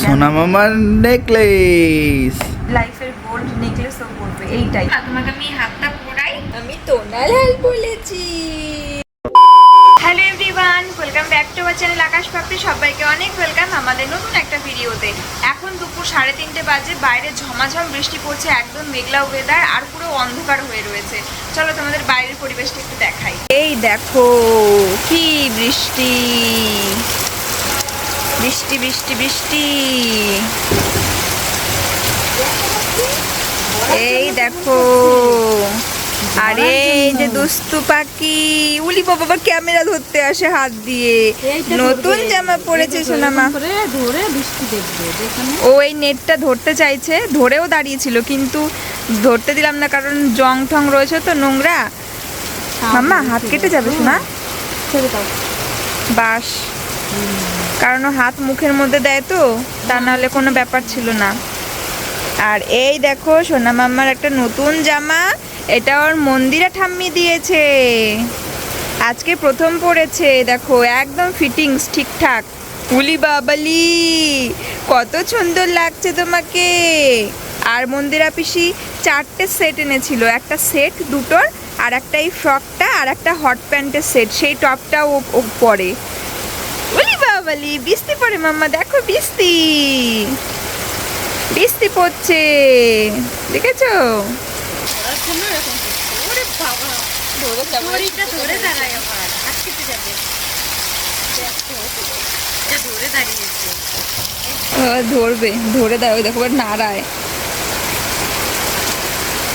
সোনা মামার নেকলেস লাইফের গোল্ড নেকলেসও পরবে এইটাই। আর তোমাকে আমি হাতটা পরাই। আমি তোনালাল বলেছি। Hello everyone welcome back to our channel Akash Papri সবাইকে অনেক ওয়েলকাম আমাদের নতুন একটা ভিডিওতে। এখন দুপুর সাড়ে তিনটে বাজে বাইরে ঝমাঝম বৃষ্টি পড়ছে একদম মেঘলা ওয়েদার আর পুরো অন্ধকার হয়ে রয়েছে। চলো তোমাদের বাইরের পরিবেশটা একটু দেখাই। এই দেখো কি বৃষ্টি। বৃষ্টি বৃষ্টি বৃষ্টি। এই দেখো। আরে যে দুস্তু পাখি। উলি বাবা ক্যামেরা ধরতে আসে হাত দিয়ে। নতুন জামা পরেছে সোনামা। ধরে বৃষ্টি দেখবে। ও এই নেটটা ধরতে চাইছে ধরেও দাঁড়িয়েছিল কিন্তু ধরতে দিলাম না কারণ জং ঠং রয়েছে তো নোংরা। মাম্মা হাত কেটে যাবে না বাস। কারণ হাত মুখের মধ্যে দেয় তো, তা নাহলে কোনো ব্যাপার ছিল না। আর এই দেখো সোনা মাম্মার একটা নতুন জামা, এটা ওর মন্দিরা ঠাম্মি দিয়েছে। আজকে প্রথম পড়েছে দেখো একদম ফিটিংস ঠিকঠাক। উলি বাবালি, কত সুন্দর লাগছে তোমাকে। আর মন্দিরা পিসি চারটে সেট এনেছিল, একটা সেট দুটোর, আর একটা এই ফ্রকটা, আর একটা হট প্যান্টের সেট, সেই টপটা ও পরে। বাবালি বৃষ্টি পড়ে মাম্মা দেখো বৃষ্টি। বৃষ্টি পড়ছে দেখেছ? ধরবে ধরে দেয় ওই দেখো নাড়ায়।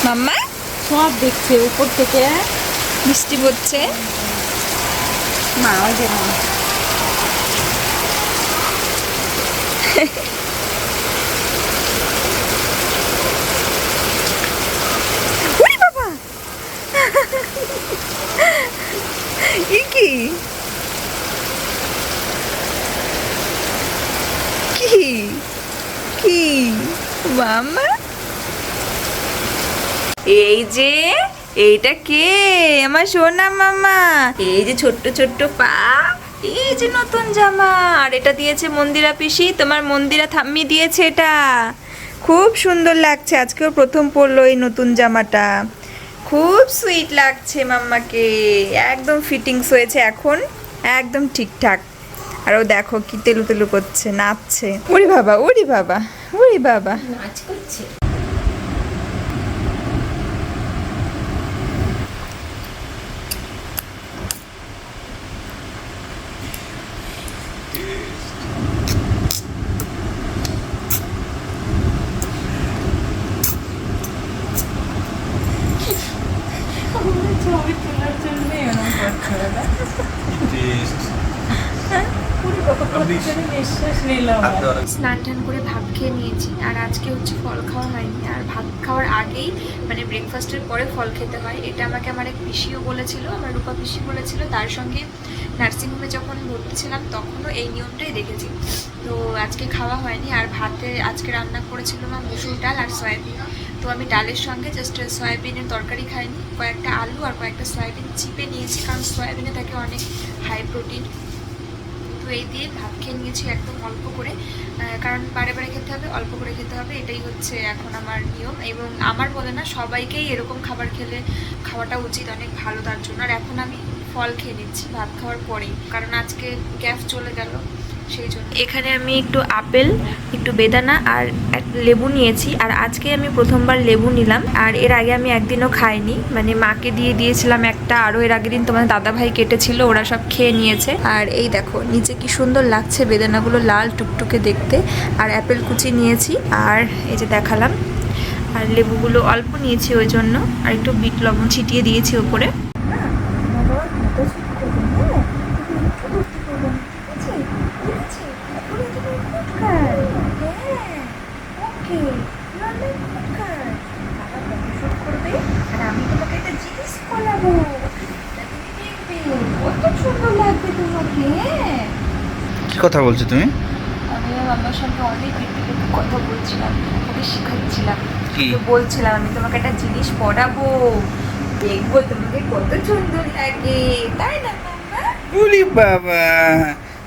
মাম্মা? সব দেখছে উপর থেকে। বৃষ্টি পড়ছে। মা ওই যে মা উরি বাবা ই কি কি কি মামা এই যে, এইটা কে? আমার সোনা মামা। এই যে ছোট্ট ছোট্ট পা। এই যে নতুন জামা। আর এটা দিয়েছে মন্দিরা পিসি। তোমার মন্দিরা থাম্মি দিয়েছে এটা। খুব সুন্দর লাগছে। আজকেও প্রথম পরলো এই নতুন জামাটা। খুব সুইট লাগছে মাম্মাকে। একদম ফিটিংস হয়েছে এখন। একদম ঠিকঠাক। আর ও দেখো কি তেলু তেলু করছে, নাচছে। ওরে বাবা ওরে বাবা ওরে বাবা। নাচ করছে ছবি তোলার জন্য এরকম করছে নিঃশ্বাস নিলাম স্নান টান করে ভাত খেয়ে নিয়েছি, আর আজকে হচ্ছে ফল খাওয়া হয়নি। আর ভাত খাওয়ার আগেই মানে ব্রেকফাস্টের পরে ফল খেতে হয়। এটা আমাকে আমার এক পিসিও বলেছিল, আমার রূপা পিসি বলেছিল। তার সঙ্গে নার্সিংহোমে যখন ভর্তি ছিলাম, তখনও এই নিয়মটাই দেখেছি। তো আজকে খাওয়া হয়নি, আর ভাতে আজকে রান্না করেছিল মা মুসুর ডাল আর সয়াবিন। তো আমি ডালের সঙ্গে জাস্ট সয়াবিনের তরকারি খাইনি, কয়েকটা আলু আর কয়েকটা সয়াবিন চিপে নিয়েছি, কারণ সয়াবিনে থাকে অনেক হাই প্রোটিন এই দিয়ে ভাত খেয়ে নিয়েছি একদম অল্প করে। কারণ বারে বারে খেতে হবে, অল্প করে খেতে হবে, এটাই হচ্ছে এখন আমার নিয়ম। এবং আমার বলে না, সবাইকেই এরকম খাবার খেলে খাওয়াটা উচিত অনেক ভালো, তার জন্য। আর এখন আমি ফল খেয়ে নিচ্ছি, ভাত খাওয়ার পরেই। কারণ আজকে গ্যাস চলে গেল। সেই জন্য। এখানে আমি একটু আপেল, একটু বেদানা আর এক লেবু নিয়েছি। আর আজকে আমি প্রথমবার লেবু নিলাম। আর এর আগে আমি একদিনও খাইনি। মানে মাকে দিয়ে দিয়েছিলাম একটা। আরও এর আগের দিন তোমার দাদা ভাই কেটেছিল, ওরা সব খেয়ে নিয়েছে। আর এই দেখো, নিচে কি সুন্দর লাগছে বেদানাগুলো লাল টুকটুকে দেখতে। আর অ্যাপেল কুচি নিয়েছি। আর এই যে দেখালাম। আর লেবুগুলো অল্প নিয়েছি ওই জন্য। আর একটু বিট লবণ ছিটিয়ে দিয়েছি ওপরে কি কথা বলছো তুমি? আমি আমার সঙ্গে অনেক কথা বলছিলাম ওকে শেখাচ্ছিলাম। কি? বলছিলাম আমি তোমাকে একটা জিনিস পড়াবো দেখব তোমাকে কত সুন্দর লাগে। তাই না উলি বাবা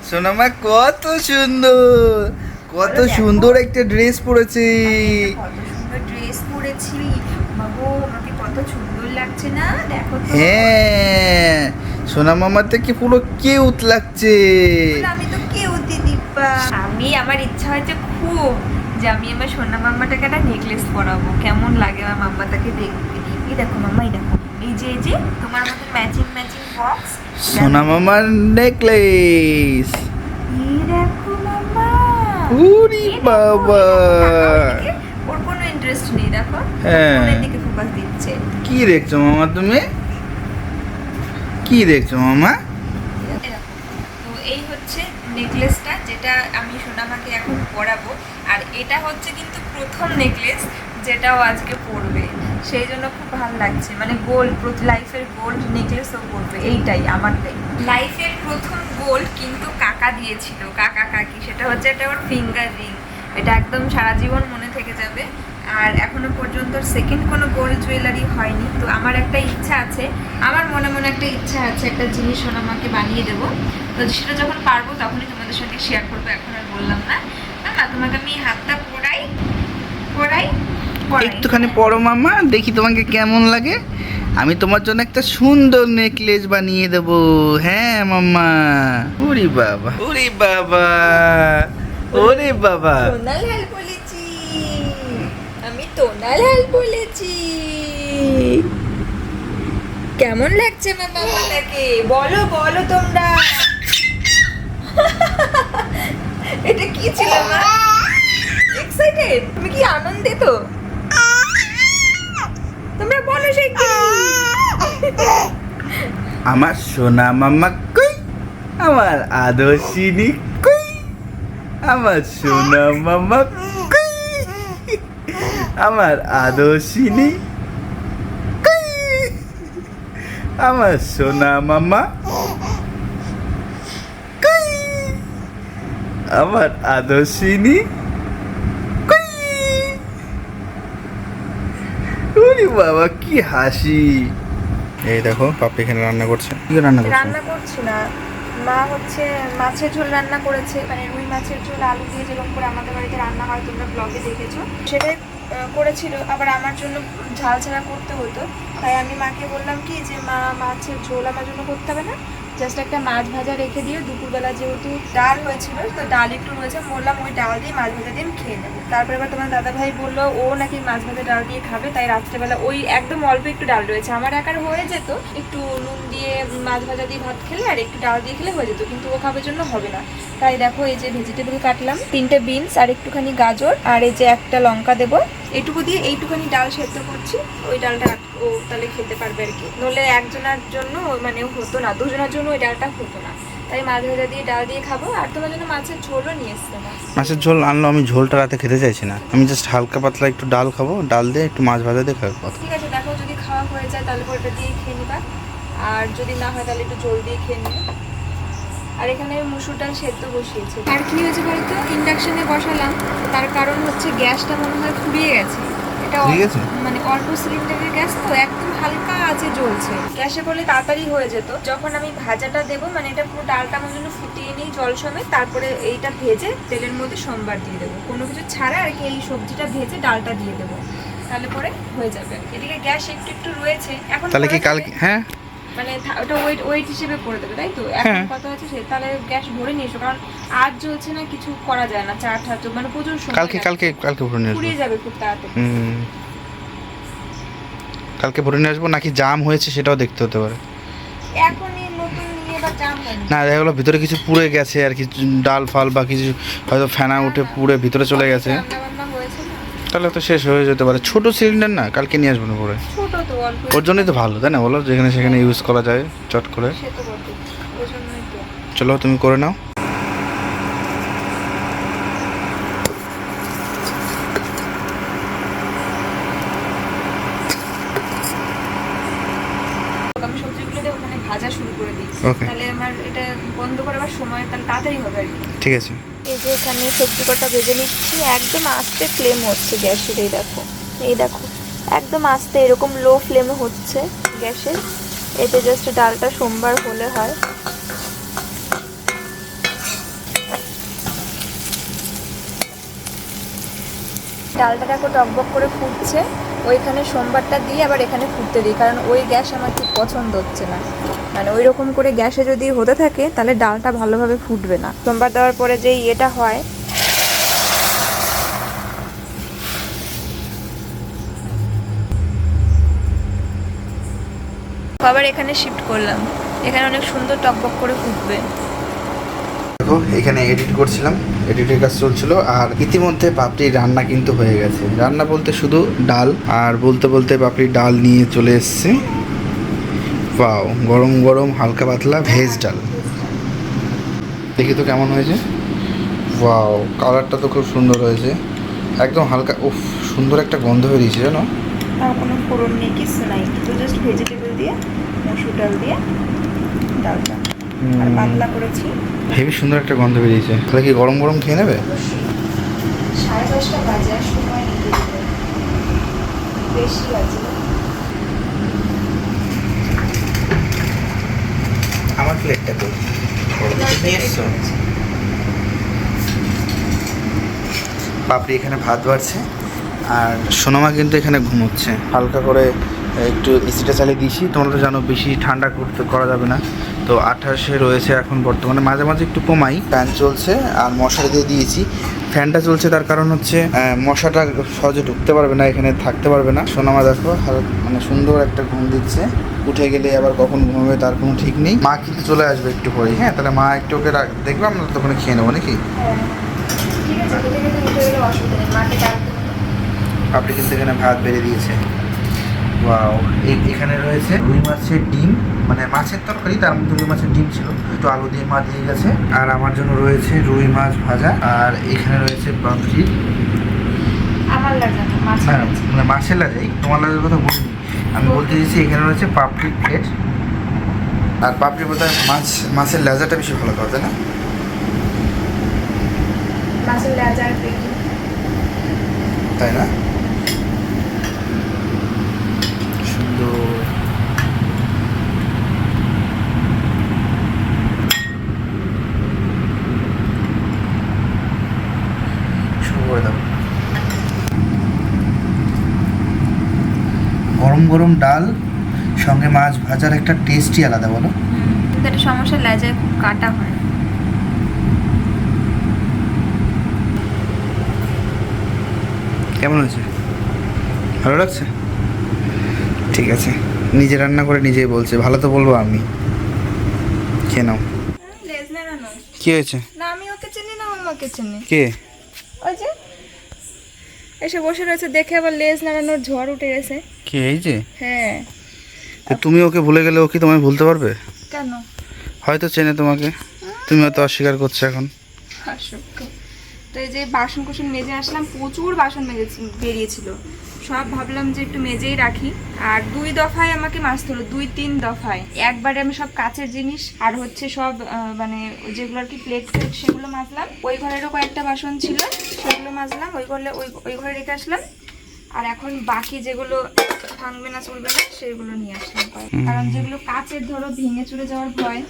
সোনামা কত সুন্দর কত সুন্দর একটা ড্রেস পরেছে। কত সুন্দর ড্রেস পরেছি। বাবু আমাকে কত সুন্দর লাগছে না? দেখো হ্যাঁ সোনা মামার থেকে পুরো কিউট লাগছে। আমি তো কেউ আমি আমার ইচ্ছা হয়েছে খুব যে আমি আমার সোনা মাম্মাটাকে একটা নেকলেস পরাবো। কেমন লাগে আমার মাম্মাটাকে দেখতে? এই দেখো মাম্মা এই দেখো। এই যে এই যে তোমার মতো ম্যাচিং ম্যাচিং বক্স সোনা মামার নেকলেস এই দেখো মাম্মা। উরি বাবা। ওর কোনো ইন্টারেস্ট নেই দেখো। হ্যাঁ। দিকে ফোকাস দিচ্ছে। কি দেখছ মামা তুমি? কি দেখছ মামা এই দেখো। তো এই হচ্ছে নেকলেসটা, যেটা আমি সোনামাকে এখন পরাবো। আর এটা হচ্ছে কিন্তু প্রথম নেকলেস যেটাও আজকে পরবে। সেই জন্য খুব ভালো লাগছে। মানে গোল্ড লাইফের গোল্ড নেকলেসও পরবে। এইটাই আমারটাই লাইফের প্রথম গোল্ড কিন্তু কাকা দিয়েছিল। কাকা কাকি। সেটা হচ্ছে একটা ওর ফিঙ্গার রিং এটা একদম সারা জীবন মনে থেকে যাবে। আর এখনও পর্যন্ত সেকেন্ড কোনো গোল্ড জুয়েলারি হয়নি। তো আমার একটা ইচ্ছা আছে আমার মনে মনে একটা ইচ্ছা আছে একটা জিনিস সোনামাকে বানিয়ে দেবো। তো সেটা যখন পারব তখনই তোমাদের সঙ্গে শেয়ার করব এখন আর বললাম না। না তোমাকে আমি হাতটা পড়াই পড়াই পড়াই। একটুখানি পড়ো মামা দেখি তোমাকে কেমন লাগে। আমি তোমার জন্য একটা সুন্দর নেকলেস বানিয়ে দেব। হ্যাঁ মাম্মা ওরে বাবা। ওরে বাবা। ওরে বাবা। টোনাল হাল বলেছি। কেমন লাগছে আমার বাবাটাকে বলো বলো তোমরা। এটা কি ছিল, মা? এক্সাইটেড তুমি কি আনন্দিত তোমরা বলো সেই আমার সোনা মাম্মা কই? আমার আদর্শিনী কই? আমার সোনা কই আমার আদর্শিনী। আমার সোনা কই? আমার আদর্শিনী। কই? বাবা কি হাসি। এই দেখো পাপি এখানে রান্না করছে। কি রান্না করছে? রান্না করছি না। মা হচ্ছে মাছের ঝোল রান্না করেছে মানে রুই মাছের ঝোল, আলু দিয়ে যেরকম করে আমাদের বাড়িতে রান্না হয়, তোমরা ব্লগে দেখেছ। সেটাই করেছিল, আবার আমার জন্য ঝাল ছাড়া করতে হতো। তাই আমি মাকে বললাম কি যে, মা, মাছের ঝোল আমার জন্য করতে হবে না। জাস্ট একটা মাছ ভাজা রেখে দিও দুপুরবেলা যেহেতু ডাল হয়েছিল, তো ডাল একটু রয়েছে বললাম ওই ডাল দিয়ে মাছ ভাজা দিয়ে আমি খেয়ে নেব। তারপরে এবার তোমার দাদা ভাই বলল, ও নাকি মাছ ভাজা ডাল দিয়ে খাবে, তাই রাত্রেবেলা ওই একদম অল্প একটু ডাল রয়েছে। আমার একার হয়ে যেত, একটু নুন দিয়ে মাছ ভাজা দিয়ে ভাত খেলে আর একটু ডাল দিয়ে খেলে হয়ে যেত, কিন্তু ও খাবার জন্য হবে না। তাই দেখো এই যে ভেজিটেবল কাটলাম, তিনটে বিনস আর একটুখানি গাজর, আর এই যে একটা লঙ্কা দেবো। এইটুকু দিয়ে এইটুখানি ডাল সেদ্ধ করছি। ওই ডালটা ও তাহলে খেতে পারবে আর কি। নলে একজনের জন্য মানে হতো না দুজনের জন্য ওই ডালটা হতো না। তাই মাছ ভাজা দিয়ে ডাল দিয়ে খাব। আর তোমার জন্য মাছের ঝোলও নিয়ে এসছে মাছের ঝোল আনলো আমি ঝোলটা রাতে খেতে চাইছি না। আমি জাস্ট হালকা পাতলা একটু ডাল খাব ডাল দিয়ে একটু মাছ ভাজা দিয়ে খাব। ঠিক আছে দেখো যদি খাওয়া হয়ে যায় তাহলে ওটা দিয়ে খেয়ে নিবা। আর যদি না হয় তাহলে একটু ঝোল দিয়ে খেয়ে নিবে আর এখানে আমি মুসুর ডাল সেদ্ধ বসিয়েছি। আর কি হয়েছে বলতো? ইন্ডাকশনে বসালাম তার কারণ হচ্ছে গ্যাসটা মনে হয় ফুরিয়ে গেছে। এটা মানে অল্প সিলিন্ডারের গ্যাস তো একদম হালকা আছে জ্বলছে। গ্যাসে বলে তাড়াতাড়ি হয়ে যেত। যখন আমি ভাজাটা দেবো মানে এটা পুরো ডালটা আমার জন্য ফুটিয়ে নিই জল সমেত তারপরে এইটা ভেজে তেলের মধ্যে সোমবার দিয়ে দেবো। কোনো কিছু ছাড়া আর কি এই সবজিটা ভেজে ডালটা দিয়ে দেবো। তাহলে পরে হয়ে যাবে। এদিকে গ্যাস একটু একটু রয়েছে। এখন তাহলে কি কালকে হ্যাঁ? মানে ওটা ওয়েট ওয়েট হিসেবে করে দেবে তাই তো? এখন হ্যাঁ। কত আছে সে তাহলে গ্যাস ভরে নিয়ে এসো কারণ আজ জ্বলছে না কিছু করা যায় না চা ঠা মানে প্রচুর সময় কালকে। কালকে কালকে ভরে নিয়ে আসব। যাবে খুব তাড়াতাড়ি। কালকে ভরে নিয়ে আসব নাকি জাম হয়েছে সেটাও দেখতে হতে পারে। এখনই নতুন নিয়ে বা জাম না দেখা গেলো ভিতরে কিছু পুড়ে গেছে আর কি ডাল ফাল বা কিছু হয়তো ফেনা উঠে পুড়ে ভিতরে চলে গেছে রান্না বান্না হয়েছে না তাহলে তো শেষ হয়ে যেতে পারে। ছোট সিলিন্ডার না কালকে নিয়ে আসব না পরে। ওর জন্যই তো ভালো তাই না? বলো যেখানে সেখানে ইউজ করা যায় চট করে। চলো তুমি করে নাও। ভাজা শুরু করে দিই। তাহলে আমার এটা বন্ধ করার সময় তাহলে তাড়াতাড়ি হবে আর কি। ঠিক আছে। এই যে এখানে সবজি কটা ভেজে নিচ্ছি, একদম আস্তে ফ্লেম হচ্ছে গ্যাসের, এই দেখো এই দেখো, একদম আস্তে এরকম লো ফ্লেমে হচ্ছে গ্যাসের, এতে জাস্ট ডালটা সোমবার হলে হয়। ডালটা দেখো টকবক করে ফুটছে। ওইখানে সোমবারটা দিয়ে আবার এখানে ফুটতে দিই, কারণ ওই গ্যাস আমার ঠিক পছন্দ হচ্ছে না। মানে ওই রকম করে গ্যাসে যদি হতে থাকে, তাহলে ডালটা ভালোভাবে ফুটবে না। সোমবার দেওয়ার পরে যে ইয়েটা হয়, আবার এখানে শিফট করলাম। এখানে অনেক সুন্দর টকবক করে ফুটবে। দেখো, এখানে এডিট করছিলাম। এডিটের কাজ চলছিল, আর ইতিমধ্যে পাপড়ির রান্না কিন্তু হয়ে গেছে। রান্না বলতে শুধু ডাল, আর বলতে বলতে পাপড়ি ডাল নিয়ে চলে এসছে। পাও গরম গরম হালকা পাতলা ভেজ ডাল। দেখি তো কেমন হয়েছে। ওয়াও, কালারটা তো খুব সুন্দর হয়েছে। একদম হালকা, উফ, সুন্দর একটা গন্ধ বেরিয়েছে, জানো? কোনো ফোড়ন নেই, কিছু নাই। জাস্ট ভেজিটেবল দিয়ে, মসুর ডাল দিয়ে, ডালটা আর পাতলা করেছি। হেবি সুন্দর একটা গন্ধ বেরিয়েছে। তাহলে কি গরম গরম খেয়ে নেবে? সাড়ে দশটা বাজে আর সময় বেশি বাজে আমার প্লেটটা তো পাপড়ি এখানে ভাত বাড়ছে আর সোনামা কিন্তু এখানে ঘুমোচ্ছে। হালকা করে একটু এসিটা চালিয়ে দিয়েছি। তোমরা তো জানো বেশি ঠান্ডা করতে করা যাবে না। তো আঠাশে রয়েছে এখন বর্তমানে। মাঝে মাঝে একটু কমাই। ফ্যান চলছে আর মশারি দিয়ে দিয়েছি। ফ্যানটা চলছে তার কারণ হচ্ছে মশাটা সহজে ঢুকতে পারবে না এখানে থাকতে পারবে না। সোনামা দেখো মানে সুন্দর একটা ঘুম দিচ্ছে। উঠে গেলে আবার কখন ঘুমাবে তার কোনো ঠিক নেই। মা কিন্তু চলে আসবে একটু পরেই। হ্যাঁ তাহলে মা একটু ওকে দেখবে আমরা তখন খেয়ে নেব নাকি। আপনি কিন্তু এখানে ভাত বেড়ে দিয়েছে। ওয়াও এখানে রয়েছে রুই মাছের ডিম। মানে মাছের তরকারি তার মধ্যে রুই মাছের ডিম ছিল। একটু আলু দিয়ে মা দিয়ে গেছে। আর আমার জন্য রয়েছে রুই মাছ ভাজা আর এখানে রয়েছে মাছ না মানে মাছের লাজাই তোমার লাজের কথা বলিনি। আমি বলতে চাইছি এখানে রয়েছে পাপড়ি প্লেট আর পাপড়ি বোধহয় মাছ মাছের লেজাটা বেশি ভালো খাওয়া তাই না? মাছের তাই না সুন্দর শুরু করে দাও গরম ডাল সঙ্গে মাছ ভাজার একটা টেস্টই আলাদা বলো। কিন্তু একটা সমস্যা লেজায় খুব কাটা হয়। কেমন হয়েছে? ভালো লাগছে? ঠিক আছে নিজে রান্না করে নিজেই বলছে ভালো তো বলব আমি। খেয়ে নাও। লেজ কি হয়েছে? না আমি ওকে চিনি না আমাকে চিনি। কে? ওই যে এসে বসে রয়েছে দেখে আবার লেজ নাড়ানোর ঝড় উঠে গেছে। কে এই যে? হ্যাঁ। তুমি ওকে ভুলে গেলে ও কি তোমায় ভুলতে পারবে? কেন? হয়তো চেনে তোমাকে। তুমি হয়তো অস্বীকার করছ এখন। তো এই যে বাসন কুসন মেজে আসলাম প্রচুর বাসন মেজে বেরিয়েছিল। সব ভাবলাম যে একটু মেজেই রাখি। আর দুই দফায় আমাকে মাছ হলো, দুই তিন দফায়। একবারে আমি সব কাচের জিনিস, আর হচ্ছে সব মানে যেগুলো আর কি প্লেট ফ্লেট সেগুলো মাজলাম। ওই ঘরেরও কয়েকটা বাসন ছিল, সেগুলো মাজলাম, ওই ঘরে ওই ওই ঘরে রেখে আসলাম। আর এখন বাকি যেগুলো ভাঙবে না চলবে না সেগুলো নিয়ে আসলাম। কারণ যেগুলো কাচের ধরো ভেঙে চুরে যাওয়ার ভয়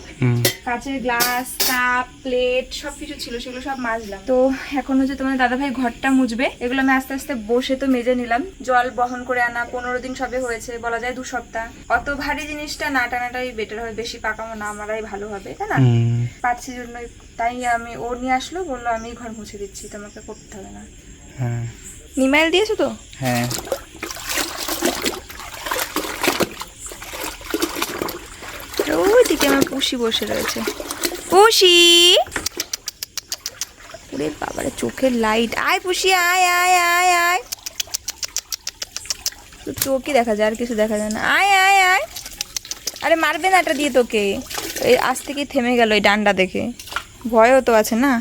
কাঁচের গ্লাস কাপ প্লেট সব কিছু ছিল সেগুলো সব মাজলাম। তো এখন হচ্ছে তোমার দাদাভাই ঘরটা মুছবে। এগুলো আমি আস্তে আস্তে বসে তো মেজে নিলাম। জল বহন করে আনা পনেরো দিন সবে হয়েছে বলা যায় দু সপ্তাহ। অত ভারী জিনিসটা না টানাটাই বেটার হবে বেশি পাকামো না আমারাই ভালো হবে তাই না? পাচ্ছি জন্য তাই আমি ও নিয়ে আসলো বলল আমি ঘর মুছে দিচ্ছি তোমাকে করতে হবে না। হ্যাঁ। নিমাইল দিয়েছ তো? হ্যাঁ। ওইদিকে আমার পুষি বসে রয়েছে। পুষি! ওরে বাবারে চোখের লাইট আয় পুষি আয় আয় আয় আয়। তো চোখই দেখা যায়? আর কিছু দেখা যায় না। আয় আয় আয়। আরে মারবে না এটা দিয়ে তোকে। এই আজ থেকেই থেমে গেল এই ডান্ডা দেখে। ভয়ও তো আছে না?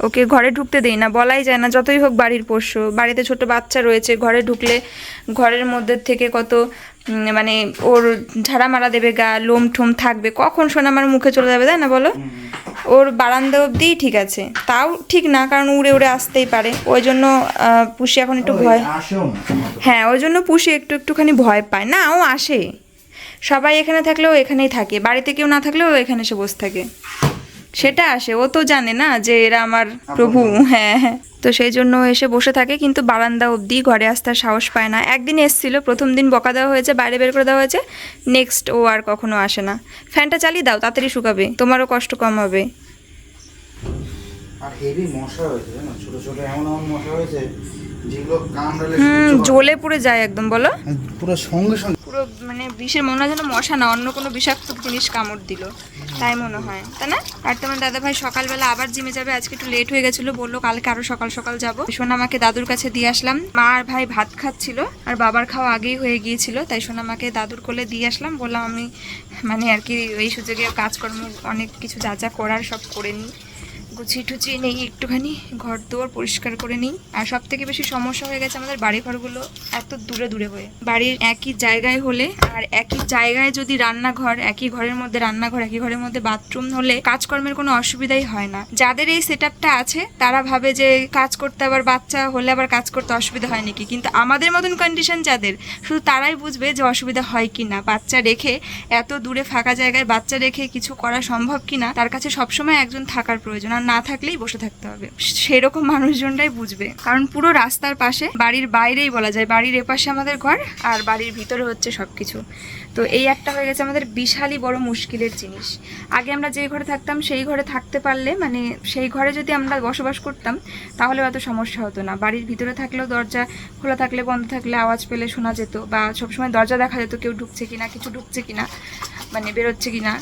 ওকে ঘরে ঢুকতে দেই না বলাই যায় না যতই হোক বাড়ির পোষ্য বাড়িতে ছোট বাচ্চা রয়েছে ঘরে ঢুকলে ঘরের মধ্যে থেকে কত মানে ওর ঝাড়া মারা দেবে গা লোম ঠোম থাকবে কখন শোনা আমার মুখে চলে যাবে তাই না বলো? ওর বারান্দা অবধিই ঠিক আছে তাও ঠিক না কারণ উড়ে উড়ে আসতেই পারে ওই জন্য পুষি এখন একটু ভয়। হ্যাঁ ওই জন্য পুষি একটু একটুখানি ভয় পায় না ও আসে। সবাই এখানে থাকলেও এখানেই থাকে বাড়িতে কেউ না থাকলেও এখানে এসে বসে থাকে। সেটা আসে ও তো জানে না যে এরা আমার প্রভু। হ্যাঁ হ্যাঁ। তো সেই জন্য এসে বসে থাকে কিন্তু বারান্দা অবধি ঘরে আসতে আর সাহস পায় না। একদিন এসছিল প্রথম দিন বকা দেওয়া হয়েছে বাইরে বের করে দেওয়া হয়েছে নেক্সট ও আর কখনো আসে না। ফ্যানটা চালিয়ে দাও তাড়াতাড়ি শুকাবে তোমারও কষ্ট কম হবে। আর হেভি মশা হয়েছে ছোট ছোট এমন এমন মশা হয়েছে যেগুলো কামড়ালে হুম জ্বলে পুড়ে যায় একদম বলো। পুরো সঙ্গে সঙ্গে পুরো মানে বিষের মনে হয় যেন মশা না, অন্য কোনো বিষাক্ত জিনিস কামড় দিল। তাই মনে হয়। তাই না? আর তোমার দাদা ভাই সকালবেলা আবার জিমে যাবে, আজকে একটু লেট হয়ে গেছিল, বলল কালকে আরও সকাল সকাল যাব। সোনামাকে দাদুর কাছে দিয়ে আসলাম। মা আর ভাই ভাত খাচ্ছিল, আর বাবার খাওয়া আগেই হয়ে গিয়েছিল, তাই সোনামাকে দাদুর কোলে দিয়ে আসলাম। বললাম আমি মানে আর কি এই সুযোগে কাজকর্ম, অনেক কিছু যা যা করার সব করে নিই। গুছিয়ে টুচিয়ে নেই একটুখানি, ঘর দুয়ার পরিষ্কার করে নিই। আর সব থেকে বেশি সমস্যা হয়ে গেছে আমাদের বাড়ি ঘরগুলো এত দূরে দূরে হয়ে। বাড়ির একই জায়গায় হলে আর একই জায়গায় যদি রান্নাঘর, একই ঘরের মধ্যে রান্নাঘর, একই ঘরের মধ্যে বাথরুম হলে কাজকর্মের কোনো অসুবিধাই হয় না। যাদের এই সেট আছে, তারা ভাবে যে কাজ করতে আবার বাচ্চা হলে আবার কাজ করতে অসুবিধা হয় নাকি? কিন্তু আমাদের মতন কন্ডিশন যাদের, শুধু তারাই বুঝবে যে অসুবিধা হয় কি না বাচ্চা রেখে এত দূরে ফাঁকা জায়গায় বাচ্চা রেখে কিছু করা সম্ভব কিনা, তার কাছে সবসময় একজন থাকার প্রয়োজন। আর না থাকলেই বসে থাকতে হবে। সেরকম মানুষজনরাই বুঝবে। কারণ পুরো রাস্তার পাশে বাড়ির বাইরেই বলা যায়, বাড়ির এপাশে আমাদের ঘর আর বাড়ির ভিতরে হচ্ছে সব কিছু তো এই একটা হয়ে গেছে আমাদের বিশালই বড় মুশকিলের জিনিস। আগে আমরা যে ঘরে থাকতাম, সেই ঘরে থাকতে পারলে মানে সেই ঘরে যদি আমরা বসবাস করতাম, তাহলে অত সমস্যা হতো না। বাড়ির ভিতরে থাকলেও দরজা খোলা থাকলে, বন্ধ থাকলে আওয়াজ পেলে শোনা যেত বা সবসময় দরজা দেখা যেত, কেউ ঢুকছে কিনা, কিছু ঢুকছে কিনা মানে বেরোচ্ছে কিনা।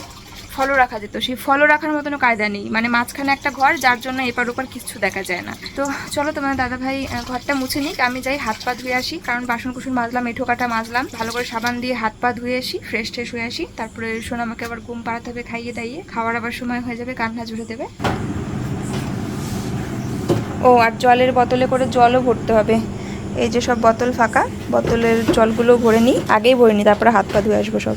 ফলও রাখা যেত। সেই ফলো রাখার মতনও কায়দা নেই। মানে মাঝখানে একটা ঘর, যার জন্য এপার ওপার কিছু দেখা যায় না। তো চলো তোমার দাদা ভাই ঘরটা মুছে নিক। আমি যাই হাত পা ধুয়ে আসি, কারণ বাসন কুসুন মাজলাম, এঠো কাটা মাজলাম। ভালো করে সাবান দিয়ে হাত পা ধুয়ে আসি ফ্রেশ ট্রেশ হয়ে আসি। তারপরে শোন আমাকে আবার ঘুম পাড়াতে হবে খাইয়ে দাইয়ে। খাওয়ার আবার সময় হয়ে যাবে, কান্না জুড়ে দেবে। ও, আর জলের বোতলে করে জলও ভরতে হবে। এই যে সব বোতল ফাঁকা, বোতলের জলগুলো ভরে নিই। আগেই ভরে নিই, তারপরে হাত পা ধুয়ে আসব সব।